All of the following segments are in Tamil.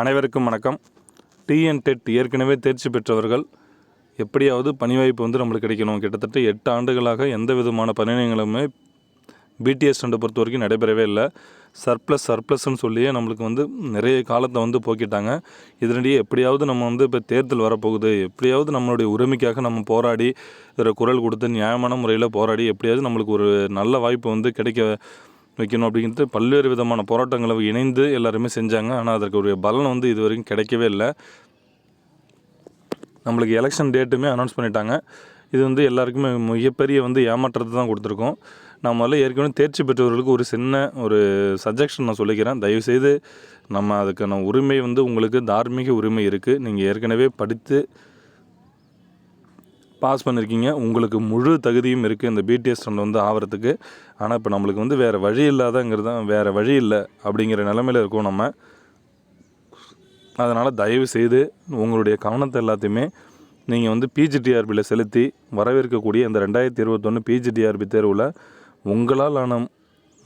அனைவருக்கும் வணக்கம். டிஎன் டெட் ஏற்கனவே தேர்ச்சி பெற்றவர்கள் எப்படியாவது பணி வாய்ப்பு வந்து நம்மளுக்கு கிடைக்கணும். கிட்டத்தட்ட எட்டு ஆண்டுகளாக எந்த விதமான பணியங்களுமே பிடிஎஸ் ரெண்டை பொறுத்த வரைக்கும் நடைபெறவே இல்லை. சர்ப்ளஸ் சர்ப்ளஸ்ன்னு சொல்லியே நம்மளுக்கு வந்து நிறைய காலத்தை வந்து போக்கிட்டாங்க. இதனிடையே எப்படியாவது நம்ம வந்து இப்போ தேர்தல் வரப்போகுது. எப்படியாவது நம்மளுடைய உரிமைக்காக நம்ம போராடி இதில் குரல் கொடுத்து நியாயமான முறையில் போராடி எப்படியாவது நம்மளுக்கு ஒரு நல்ல வாய்ப்பு வந்து கிடைக்க வைக்கணும் அப்படிங்கிறது பல்வேறு விதமான போராட்டங்களை இணைந்து எல்லாருமே செஞ்சாங்க. ஆனால் அதற்கு ஒரு பலன் வந்து இது வரைக்கும் கிடைக்கவே இல்லை. நம்மளுக்கு எலெக்ஷன் டேட்டுமே அனௌன்ஸ் பண்ணிட்டாங்க. இது வந்து எல்லாருக்குமே மிகப்பெரிய வந்து ஏமாற்றத்தை தான் கொடுத்துருக்கோம். நான் முதல்ல ஏற்கனவே தேர்ச்சி பெற்றவர்களுக்கு ஒரு சின்ன ஒரு சஜஷன் நான் சொல்லிக்கிறேன். தயவுசெய்து நம்ம அதுக்கான உரிமை வந்து உங்களுக்கு தார்மீக உரிமை இருக்குது நீங்கள் ஏற்கனவே படித்து பாஸ் பண்ணியிருக்கீங்க உங்களுக்கு முழு தகுதியும் இருக்குது இந்த பிடிஎஸ் வந்து ஆகிறதுக்கு ஆனால் இப்போ நம்மளுக்கு வந்து வேறு வழி இல்லாதங்கிறது தான் வேறு வழி இல்லை அப்படிங்கிற நிலமையில இருக்கோம் நம்ம. அதனால் தயவு செய்து உங்களுடைய கவனத்தை எல்லாத்தையுமே நீங்கள் வந்து பிஜிடிஆர்பியில் செலுத்தி வரவேற்கக்கூடிய இந்த ரெண்டாயிரத்தி இருபத்தொன்று பிஜிடிஆர்பி தேர்வில் உங்களால் ஆன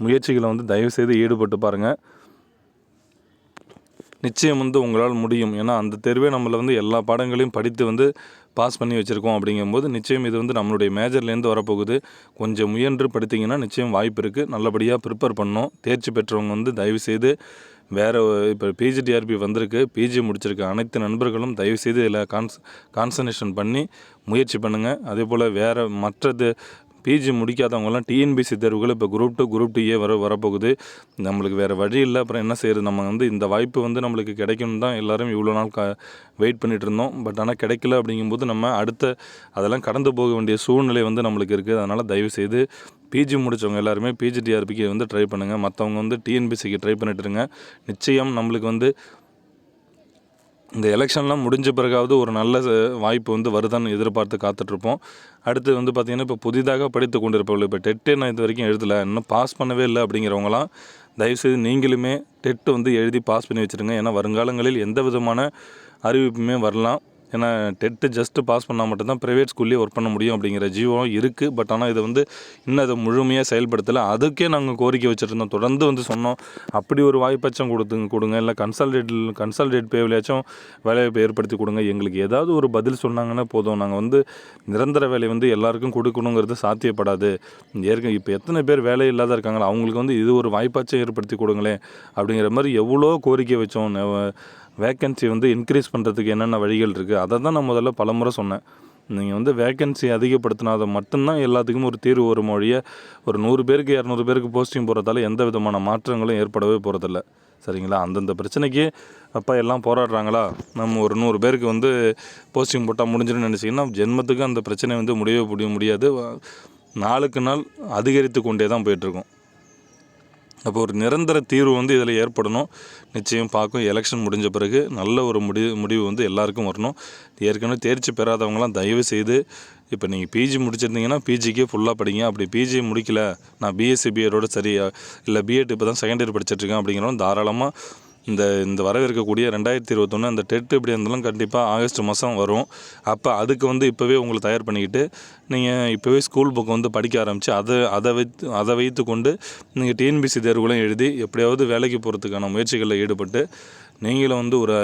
முயற்சிகளை வந்து தயவு செய்து ஈடுபட்டு பாருங்கள் நிச்சயம் வந்து உங்களால் முடியும். ஏன்னா அந்த தேர்வே நம்மளை வந்து எல்லா பாடங்களையும் படித்து வந்து பாஸ் பண்ணி வச்சுருக்கோம் அப்படிங்கும்போது நிச்சயம் இது வந்து நம்மளுடைய மேஜர்லேருந்து வரப்போகுது. கொஞ்சம் முயன்று படித்தீங்கன்னா நிச்சயம் வாய்ப்பு இருக்குது நல்லபடியாக ப்ரிப்பேர் பண்ணோம். தேர்ச்சி பெற்றவங்க வந்து தயவு செய்து வேறு இப்போ பிஜிடிஆர்பி வந்திருக்கு. பிஜி முடிச்சிருக்க. அனைத்து நண்பர்களும் தயவுசெய்து இதில் கான்ஸ் கான்சன்ட்ரேஷன் பண்ணி முயற்சி பண்ணுங்கள் அதே போல் வேறு மற்றது பிஜி முடிக்காதவங்கலாம் டிஎன்பிசி தேர்வுகள் இப்போ group two group two A வர வரப்போகுது. நம்மளுக்கு வேறு வழி இல்லை. அப்புறம் என்ன செய்கிறது நம்ம வந்து இந்த வாய்ப்பு வந்து நம்மளுக்கு கிடைக்கணும் தான் எல்லோரும் இவ்வளோ நாள் க வெயிட் பண்ணிட்டு இருந்தோம். பட் ஆனால் கிடைக்கல அப்படிங்கும்போது நம்ம அடுத்த அதெல்லாம் கடந்து போக வேண்டிய சூழ்நிலை வந்து நம்மளுக்கு இருக்குது அதனால் தயவு செய்து பிஜி முடித்தவங்க எல்லாருமே பிஜிடிஆர்பிக்கு வந்து ட்ரை பண்ணுங்கள் மற்றவங்க வந்து டிஎன்பிசிக்கு ட்ரை பண்ணிட்டுருங்க நிச்சயம் நம்மளுக்கு வந்து இந்த எலெக்ஷன்லாம் முடிஞ்ச பிறகாவது ஒரு நல்ல வாய்ப்பு வந்து வருதான்னு எதிர்பார்த்து காத்துட்ருப்போம். அடுத்து வந்து பார்த்திங்கன்னா இப்போ புதிதாக படித்து கொண்டிருப்பவர்கள் இப்போ டெட்டு நான் இது வரைக்கும் எழுதலை இன்னும் பாஸ் பண்ணவே இல்லை அப்படிங்கிறவங்களாம் தயவுசெய்து நீங்களுமே டெட்டு வந்து எழுதி பாஸ் பண்ணி வச்சுருங்க. ஏன்னா வருங்காலங்களில் எந்த விதமான அறிவிப்புமே வரலாம். ஏன்னா டெட்டு ஜஸ்ட்டு பாஸ் பண்ணால் மட்டும்தான் ப்ரைவேட் ஸ்கூல்லேயே ஒர்க் பண்ண முடியும் அப்படிங்கிற ஜீவம் இருக்குது பட் ஆனால் இதை வந்து இன்னும் அதை முழுமையாக செயல்படுத்தலை. அதுக்கே நாங்கள் கோரிக்கை வச்சுருந்தோம் தொடர்ந்து வந்து சொன்னோம். அப்படி ஒரு வாய்ப்பாச்சும் கொடுத்துங்க கொடுங்க. இல்லை கன்சல்டேட் கன்சல்டேட் பேவிலையாச்சும் வேலைவாய்ப்பு ஏற்படுத்தி கொடுங்க. எங்களுக்கு ஏதாவது ஒரு பதில் சொன்னாங்கன்னா போதும். நாங்கள் வந்து நிரந்தர வேலை வந்து எல்லாருக்கும் கொடுக்கணுங்கிறது சாத்தியப்படாது. ஏற்கனவே இப்போ எத்தனை பேர் வேலை இல்லாத இருக்காங்களோ அவங்களுக்கு வந்து இது ஒரு வாய்ப்பாச்சும் ஏற்படுத்தி கொடுங்களேன் அப்படிங்கிற மாதிரி எவ்வளோ கோரிக்கை வச்சோம். வேக்கன்சி வந்து இன்க்ரீஸ் பண்ணுறதுக்கு என்னென்ன வழிகள் இருக்குது அதை தான் நான் முதல்ல பலமுறை சொன்னேன். நீங்கள் வந்து வேக்கன்சி அதை மட்டும்தான் எல்லாத்துக்கும் ஒரு தீர்வு வரும் மொழியை ஒரு நூறு பேருக்கு இரநூறு பேருக்கு போஸ்டிங் போகிறதால எந்த விதமான மாற்றங்களும் ஏற்படவே போகிறதில்ல சரிங்களா? அந்தந்த பிரச்சனைக்கு அப்பா எல்லாம் போராடுறாங்களா? நம்ம ஒரு நூறு பேருக்கு வந்து போஸ்டிங் போட்டால் முடிஞ்சிடும்னு நினச்சிங்கன்னா ஜென்மத்துக்கு அந்த பிரச்சனை வந்து முடியவே முடிய முடியாது. நாளுக்கு நாள் அதிகரித்து கொண்டே தான் போயிட்டுருக்கும் அப்போ ஒரு நிரந்தர தீர்வு வந்து இதில் ஏற்படணும். நிச்சயம் பார்க்கும். எலெக்ஷன் முடிஞ்ச பிறகு நல்ல ஒரு முடிவு முடிவு வந்து எல்லாருக்கும் வரணும். ஏற்கனவே தேர்ச்சி பெறாதவங்களாம் தயவு செய்து இப்போ நீங்கள் பிஜி முடிச்சிருந்தீங்கன்னா பிஜிக்கே ஃபுல்லாக படிங்க. அப்படி பிஜி முடிக்கல நான் பிஎஸ்சி பிஎடோட சரியா இல்லை பிஎட் இப்போ தான் செகண்ட் இயர் படிச்சிட்ருக்கேன் அப்படிங்கிறவங்க தாராளமாக இந்த இந்த வரவிருக்கக்கூடிய ரெண்டாயிரத்தி இருபத்தொன்று அந்த டெட் இப்படி இருந்தாலும் கண்டிப்பாக ஆகஸ்ட் மாதம் வரும். அப்போ அதுக்கு வந்து இப்போவே உங்களை தயார் பண்ணிக்கிட்டு நீங்கள் இப்போவே ஸ்கூல் புக் வந்து படிக்க ஆரம்பித்து அதை அதை வைத்து அதை வைத்து கொண்டு நீங்கள் டிஎன்பிசி தேர்வுகளும் எழுதி எப்படியாவது வேலைக்கு போகிறதுக்கான முயற்சிகளில் ஈடுபட்டு நீங்களும் வந்து ஒரு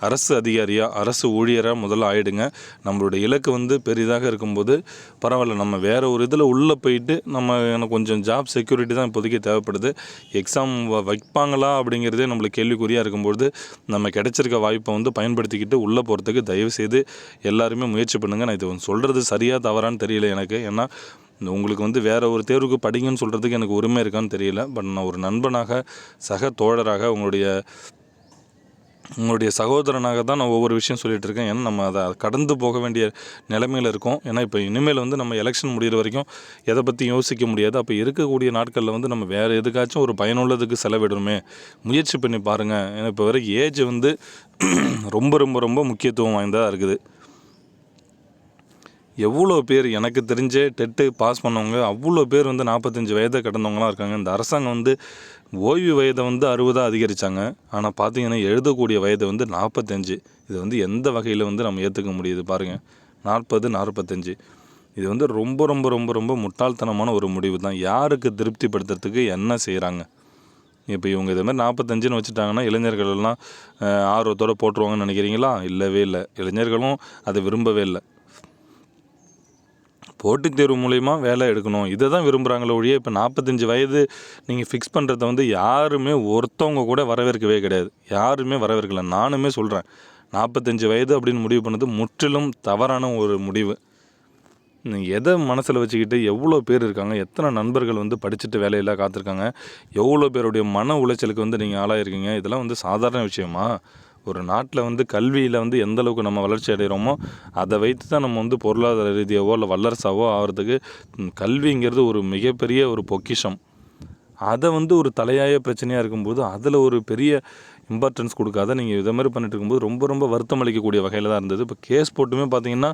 அரசு அதிகாரியாக அரசு ஊழியராக முதல்ல ஆகிடுங்க நம்மளுடைய இலக்கு வந்து பெரிதாக இருக்கும்போது பரவாயில்ல நம்ம வேறு ஒரு இதில் உள்ளே போயிட்டு நம்ம எனக்கு கொஞ்சம் ஜாப் செக்யூரிட்டி தான் இப்போதைக்கு தேவைப்படுது. எக்ஸாம் வைப்பாங்களா அப்படிங்கிறதே நம்மளுக்கு கேள்விக்குறியாக இருக்கும்போது நம்ம கிடைச்சிருக்க வாய்ப்பை வந்து பயன்படுத்திக்கிட்டு உள்ளே போகிறதுக்கு தயவு செய்து எல்லாருமே முயற்சி பண்ணுங்கள் நான் இது சொல்கிறது சரியாக தவறான்னு தெரியல எனக்கு. ஏன்னா உங்களுக்கு வந்து வேறு ஒரு தேர்வுக்கு படிங்கன்னு சொல்கிறதுக்கு எனக்கு உரிமை இருக்கான்னு தெரியல. பட் நான் ஒரு நண்பனாக சக தோழராக உங்களுடைய உங்களுடைய சகோதரனாக தான் நான் ஒவ்வொரு விஷயம் சொல்லிட்டு இருக்கேன். ஏன்னா நம்ம அதை கடந்து போக வேண்டிய நிலைமையில் இருக்கோம். ஏன்னா இப்போ இனிமேல் வந்து நம்ம எலெக்ஷன் முடிகிற வரைக்கும் எதை பற்றி யோசிக்க முடியாது. அப்போ இருக்கக்கூடிய நாட்களில் வந்து நம்ம வேறு எதுக்காச்சும் ஒரு பயனுள்ளதுக்கு செலவிடணுமே. முயற்சி பண்ணி பாருங்கள் ஏன்னா இப்போ வரை ஏஜ் வந்து ரொம்ப ரொம்ப ரொம்ப முக்கியத்துவம் வாய்ந்ததாக இருக்குது. எவ்வளோ பேர் எனக்கு தெரிஞ்சே டெட்டு பாஸ் பண்ணவங்க அவ்வளோ பேர் வந்து நாற்பத்தஞ்சு வயதை கடந்தவங்களாம் இருக்காங்க. இந்த அரசாங்கம் வந்து ஓய்வு வயதை வந்து அறுபதாக அதிகரித்தாங்க ஆனால் பார்த்தீங்கன்னா எழுதக்கூடிய வயது வந்து நாற்பத்தஞ்சு. இது வந்து எந்த வகையில் வந்து நம்ம ஏற்றுக்க முடியுது பாருங்கள் நாற்பது நாற்பத்தஞ்சு. இது வந்து ரொம்ப ரொம்ப ரொம்ப ரொம்ப முட்டாள்தனமான ஒரு முடிவு தான். யாருக்கு திருப்திப்படுத்துறதுக்கு என்ன செய்கிறாங்க இப்போ இவங்க இதே மாதிரி நாற்பத்தஞ்சுன்னு வச்சுட்டாங்கன்னா இளைஞர்கள் எல்லாம் ஆர்வத்தோட போட்டுருவாங்கன்னு நினைக்கிறீங்களா? இல்லவே இல்லை. இளைஞர்களும் அதை விரும்பவே இல்லை. போட்டித் தேர்வு மூலயமா வேலை எடுக்கணும். இதை தான் விரும்புகிறாங்களே ஒழிய இப்போ நாற்பத்தஞ்சு வயது நீங்கள் ஃபிக்ஸ் பண்ணுறத வந்து யாருமே ஒருத்தவங்க கூட வரவேற்கவே கிடையாது. யாருமே வரவேற்கல. நானுமே சொல்கிறேன் நாற்பத்தஞ்சு வயது அப்படின்னு முடிவு பண்ணது முற்றிலும் தவறான ஒரு முடிவு. நீங்கள் எதை மனசில் வச்சுக்கிட்டு எவ்வளோ பேர் இருக்காங்க எத்தனை நண்பர்கள் வந்து படிச்சுட்டு வேலையில்லா காத்திருக்காங்க எவ்வளோ பேருடைய மன உளைச்சலுக்கு வந்து நீங்கள் ஆளாயிருக்கீங்க இதெல்லாம் வந்து சாதாரண விஷயமா? ஒரு நாட்டில் வந்து கல்வியில் வந்து எந்த அளவுக்கு நம்ம வளர்ச்சி அடைகிறோமோ அதை வைத்து தான் நம்ம வந்து பொருளாதார ரீதியாவோ இல்லை வல்லரசாவோ ஆகிறதுக்கு கல்விங்கிறது ஒரு மிகப்பெரிய ஒரு பொக்கிஷம். அதை வந்து ஒரு தலையாய பிரச்சனையாக இருக்கும்போது அதில் ஒரு பெரிய இம்பார்ட்டன்ஸ் கொடுக்காத நீங்கள் இதை மாதிரி பண்ணிட்டு இருக்கும்போது ரொம்ப ரொம்ப வருத்தம் அளிக்கக்கூடிய வகையில் தான் இருந்தது. இப்போ கேஸ் போட்டுமே பார்த்தீங்கன்னா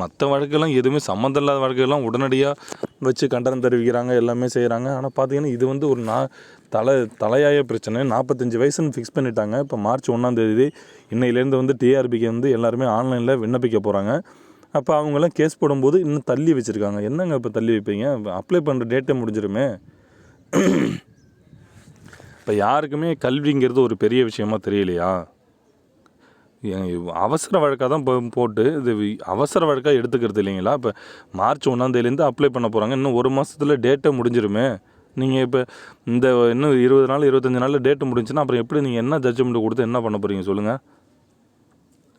மற்ற வழக்கெல்லாம் எதுவுமே சம்மந்தம் இல்லாத வழக்கெல்லாம் உடனடியாக வச்சு கண்டனம் தெரிவிக்கிறாங்க எல்லாமே செய்கிறாங்க ஆனால் பார்த்தீங்கன்னா இது வந்து ஒரு நா தலை தலையாய பிரச்சனை. நாற்பத்தஞ்சு வயசுன்னு ஃபிக்ஸ் பண்ணிட்டாங்க. இப்போ மார்ச் ஒன்றாந்தேதி இன்னையிலேருந்து வந்து டிஆர்பிக்கு வந்து எல்லாருமே ஆன்லைனில் விண்ணப்பிக்க போகிறாங்க அப்போ அவங்கெல்லாம் கேஸ் போடும்போது இன்னும் தள்ளி வச்சுருக்காங்க. என்னங்க இப்போ தள்ளி வைப்பீங்க? அப்ளை பண்ணுற டேட்டே முடிஞ்சிருமே. இப்போ யாருக்குமே கல்விங்கிறது ஒரு பெரிய விஷயமா தெரியலையா? அவசர வழக்காக தான் இப்போ போட்டு இது அவசர வழக்காக எடுத்துக்கிறது இல்லைங்களா? இப்போ மார்ச் ஒன்றாந்தேதிலேருந்து அப்ளை பண்ண போகிறாங்க இன்னும் ஒரு மாதத்தில் டேட்டை முடிஞ்சிருமே. நீங்கள் இப்போ இந்த இன்னும் இருபது நாள் இருபத்தஞ்சி நாளில் டேட்டு முடிஞ்சுன்னா அப்புறம் எப்படி நீங்கள் என்ன ஜட்ஜ்மெண்ட் கொடுத்து என்ன பண்ண போகிறீங்க சொல்லுங்கள்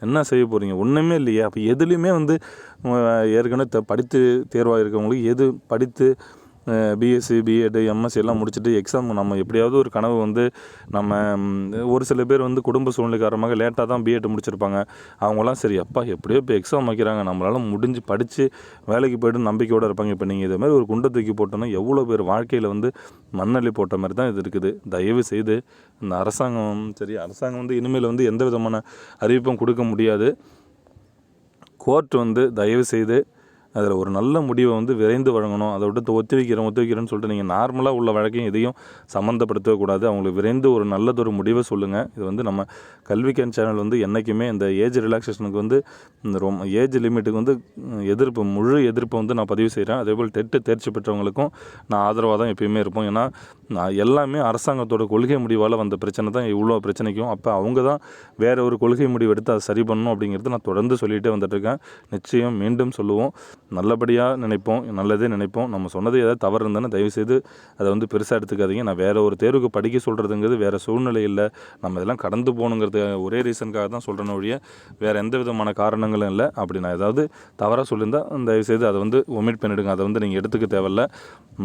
என்ன செய்ய போகிறீங்க ஒன்றுமே இல்லையே. அப்போ எதுலேயுமே வந்து ஏற்கனவே த படித்து தேர்வாக இருக்கவங்களுக்கு எது படித்து பிஎஸ்சி பிஎட் எம்எஸ்சி எல்லாம் முடிச்சுட்டு எக்ஸாம் நம்ம எப்படியாவது ஒரு கனவு வந்து நம்ம ஒரு சில பேர் வந்து குடும்ப சூழ்நிலை காரணமாக லேட்டாக தான் பிஎட் முடிச்சிருப்பாங்க. அவங்களாம் சரி அப்பா எப்படியோ இப்போ எக்ஸாம் வைக்கிறாங்க. நம்மளால் முடிஞ்சு படித்து வேலைக்கு போய்ட்டு நம்பிக்கையோடு இருப்பாங்க. இப்போ நீங்கள் இதே மாதிரி ஒரு குண்டை தூக்கி போட்டோன்னா எவ்வளோ பேர் வாழ்க்கையில் வந்து மண்ணள்ளி போட்ட மாதிரி தான் இது இருக்குது. தயவு செய்து இந்த அரசாங்கம் சரி அரசாங்கம் வந்து இனிமேல் வந்து எந்த விதமான அறிவிப்பும் கொடுக்க முடியாது. கோர்ட் வந்து தயவு செய்து அதில் ஒரு நல்ல முடிவை வந்து விரைந்து வழங்கணும். அதை விட்டு ஒத்தி வைக்கிறேன் ஒத்தி வைக்கிறேன்னு சொல்லிட்டு நீங்கள் நார்மலாக உள்ள வழக்கையும் எதையும் சம்மந்தப்படுத்தவே கூடாது. அவங்களுக்கு விரைந்து ஒரு நல்லதொரு முடிவை சொல்லுங்கள் இது வந்து நம்ம கல்விக்கன் சேனல் வந்து என்றைக்குமே இந்த ஏஜ் ரிலாக்ஸேஷனுக்கு வந்து இந்த ரொம்ப ஏஜ் லிமிட்டுக்கு வந்து எதிர்ப்பு முழு எதிர்ப்பை வந்து நான் பதிவு செய்கிறேன் அதேபோல் டெட்டு தேர்ச்சி பெற்றவங்களுக்கும் நான் ஆதரவாக தான் எப்பயுமே இருப்போம். ஏன்னா நான் எல்லாமே அரசாங்கத்தோட கொள்கை முடிவால் வந்த பிரச்சனை தான் இவ்வளோ பிரச்சனைக்கும். அப்போ அவங்க தான் வேறு ஒரு கொள்கை முடிவு எடுத்து அதை சரி பண்ணணும் அப்படிங்கிறது நான் தொடர்ந்து சொல்லிகிட்டே வந்துட்டுருக்கேன் நிச்சயம் மீண்டும் சொல்லுவோம். நல்லபடியாக நினைப்போம் நல்லதே நினைப்போம். நம்ம சொன்னது ஏதாவது தவறு இருந்தாலும் தயவுசெய்து அதை வந்து பெருசாக எடுத்துக்காதீங்க. நான் வேறு ஒரு தேர்வுக்கு படிக்க சொல்கிறதுங்கிறது வேறு சூழ்நிலை இல்லை. நம்ம இதெல்லாம் கடந்து போகணுங்கிறது ஒரே ரீசனுக்காக தான் சொல்கிறேன் ஒழிய வேறு எந்த விதமான காரணங்களும் இல்லை. அப்படி நான் ஏதாவது தவறாக சொல்லியிருந்தால் தயவுசெய்து அதை வந்து ஒமிட் பண்ணிவிடுங்க அதை வந்து நீங்கள் எடுத்துக்க தேவையில்ல.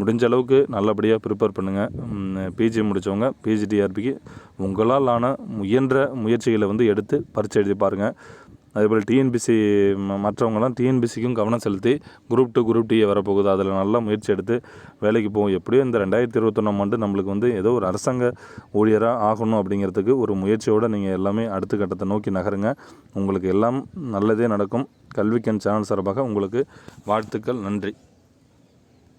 முடிஞ்ச அளவுக்கு நல்லபடியாக ப்ரிப்பேர் பண்ணுங்கள் பிஜி முடித்தவங்க பிஜிடிஆர்பிக்கு உங்களால் ஆன முயன்ற முயற்சிகளை வந்து எடுத்து பரீட்சை எழுதி பாருங்கள் அதேபோல் டிஎன்பிசி மற்றவங்கலாம் டிஎன்பிசிக்கும் கவனம் செலுத்தி குரூப் டூ குரூப் டிஏ வரப்போகுது. அதில் நல்லா முயற்சி எடுத்து வேலைக்கு போகும் எப்படியும் இந்த ரெண்டாயிரத்தி இருபத்தொன்னாம் ஆண்டு நம்மளுக்கு வந்து ஏதோ ஒரு அரசாங்க ஊழியராக ஆகணும் அப்படிங்கிறதுக்கு ஒரு முயற்சியோடு நீங்கள் எல்லாமே அடுத்த கட்டத்தை நோக்கி நகருங்க. உங்களுக்கு எல்லாம் நல்லதே நடக்கும். கல்விக்கண் சேனல் சார்பாக உங்களுக்கு வாழ்த்துக்கள். நன்றி.